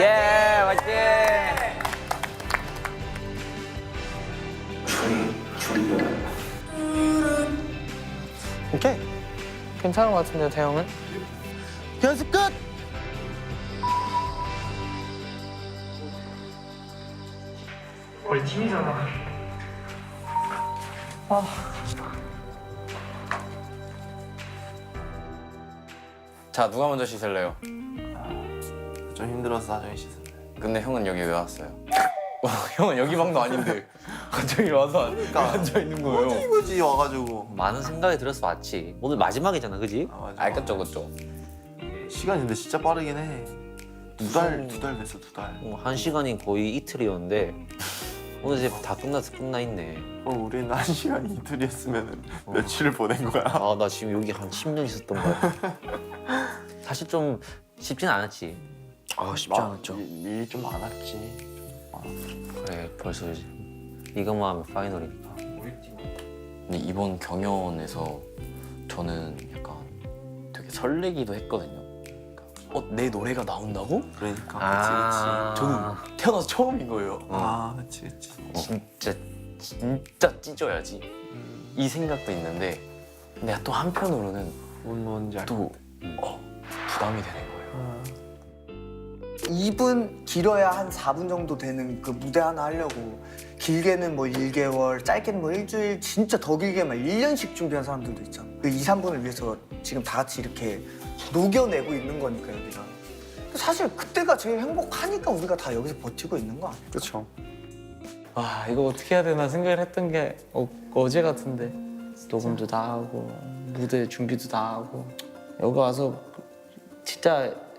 예, 화이팅! 오케이. 괜찮은 것 같은데요, 대형은? 연습 끝. 우리 팀이잖아. 자, 누가 먼저 씻을래요? 좀 힘들어서 나중에 씻을래. 근데 형은 여기 왜 왔어요? 어, 형은 여기 방도 아닌데 갑자기 와서 앉아 있는 거예요. 이거지 와가지고. 많은 생각이 들어서 왔지. 오늘 마지막이잖아, 그지? 아, 맞아. 아, 그쵸, 그쵸. 시간이 근데 진짜 빠르긴 해. 두 달, 두 달 됐어, 두 달. 어, 한 시간이 거의 이틀이었는데 오늘 이제 다 끝나서 끝나 있네. 어, 우리는 한 시간이 이틀이었으면 며칠을 보낸 거야. 아, 나 지금 여기 한 10년 있었던 거야. 사실 좀 쉽진 않았지. 아, 쉽지 않았죠. 일- 일이 좀 많았지. 좀 많았어. 그래, 벌써 이제 이것만 하면 파이널이니까. 근데 이번 경연에서 저는 약간 되게 설레기도 했거든요. 그러니까, 어, 내 노래가 나온다고? 그러니까. 아. 그치, 저는 태어나서 처음인 거예요. 그치. 아, 그치, 그치. 진짜 진짜 찢어야지 이 생각도 있는데 근데 또 한편으로는 뭔 뭔지 알 또 어, 부담이 되는 거예요. 2분 길어야 한 4분 정도 되는 그 무대 하나 하려고 길게는 뭐 1개월, 짧게는 뭐 일주일, 진짜 더 길게만 1년씩 준비한 사람들도 있잖아. 그 2, 3분을 위해서 지금 다 같이 이렇게 녹여내고 있는 거니까 여기가. 사실 그때가 제일 행복하니까 우리가 다 여기서 버티고 있는 거 아니야? 그쵸. 와, 이거 어떻게 해야 되나 생각을 했던 게 어, 어제 같은데. 녹음도 다 하고, 무대 준비도 다 하고. 여기 와서 진짜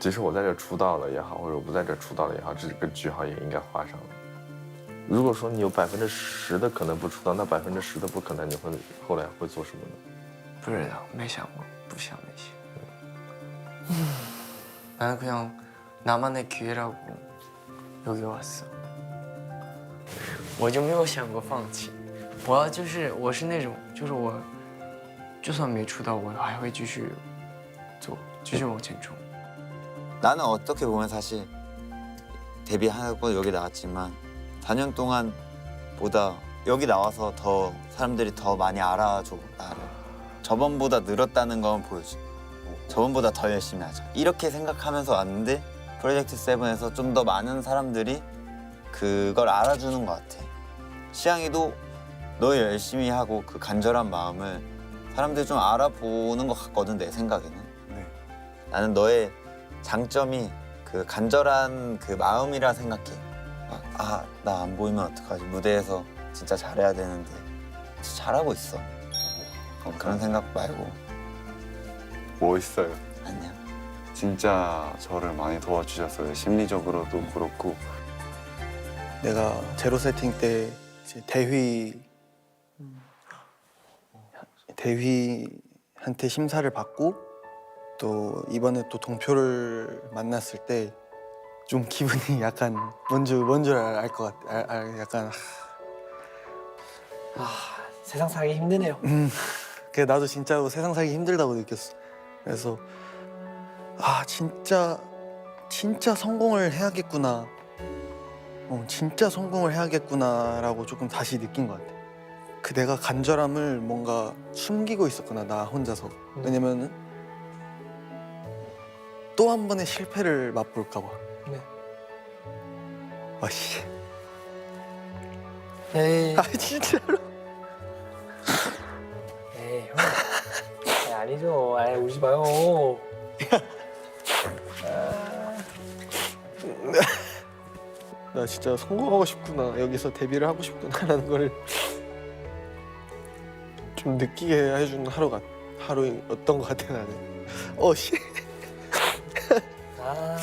即使我在这出道了也好，或者我不在这出道了也好，这个句号也应该画上了。如果说你有百分之十的可能不出道，那百分之十的不可能，你会后来会做什么呢？不知道，没想过，不想那些。나는그냥나만의기회라고여기왔어。我就没有想过放弃。我要就是我是那种，就是我就算没出道，我还会继续做，继续往前冲。 나는 어떻게 보면 사실 데뷔하고 여기 나왔지만 4년 동안 보다 여기 나와서 더 사람들이 더 많이 알아줘 나를. 저번보다 늘었다는 건 보여줘. 저번보다 더 열심히 하자. 이렇게 생각하면서 왔는데 프로젝트 세븐에서 좀 더 많은 사람들이 그걸 알아주는 것 같아. 시향이도 너 열심히 하고 그 간절한 마음을 사람들이 좀 알아보는 것 같거든 내 생각에는. 네. 나는 너의 장점이 그 간절한 그 마음이라 생각해. 아, 나 안 보이면 어떡하지? 무대에서 진짜 잘해야 되는데 진짜 잘하고 있어. 어, 그런 생각 말고 멋있어요. 아니야. 진짜 저를 많이 도와주셨어요. 심리적으로도 그렇고 내가 제로 세팅 때 이제 대휘 대휘한테 심사를 받고 또 이번에 또 동표를 만났을 때 좀 기분이 약간 뭔줄 알것 같아. 알, 알- 약간 아, 세상 살기 힘드네요. 음, 그 나도 진짜로 세상 살기 힘들다고 느꼈어. 그래서 아 진짜 진짜 성공을 해야겠구나. 어, 진짜 성공을 해야겠구나라고 조금 다시 느낀 것 같아. 그 내가 간절함을 뭔가 숨기고 있었구나 나 혼자서. 왜냐면은 또 한 번의 실패를 맛볼까 봐. 네. 아 씨. 에이, 아 진짜로. 에이, 형. 에이, 아니죠. 에이, 울지 마요. 나 진짜 성공하고 싶구나 여기서 데뷔를 하고 싶구나라는 걸 좀 느끼게 해주는 하루가 하루였던 것 같아 나는 어 씨 아,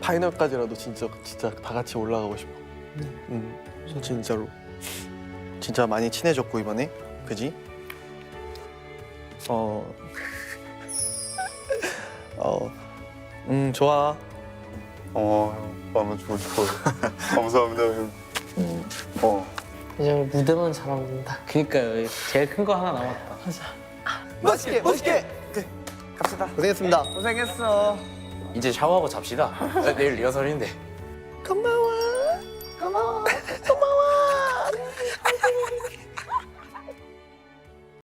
파이널까지라도 진짜 진짜 다 같이 올라가고 싶어. 음, 진짜로. 진짜 많이 친해졌고 이번에, 그지? 어, 어, 음 좋아. 어, 형, 너무 주고 싶어요. 감사합니다, 형. 어. 이제 무대만 잘하면 된다. 그니까요. 제일 큰 거 하나 남았다. 멋있게 멋있게. 갑시다. 고생했습니다. 고생했어. 이제 샤워하고 잡시다. 아, 내일 리허설인데. 고마워. 고마워.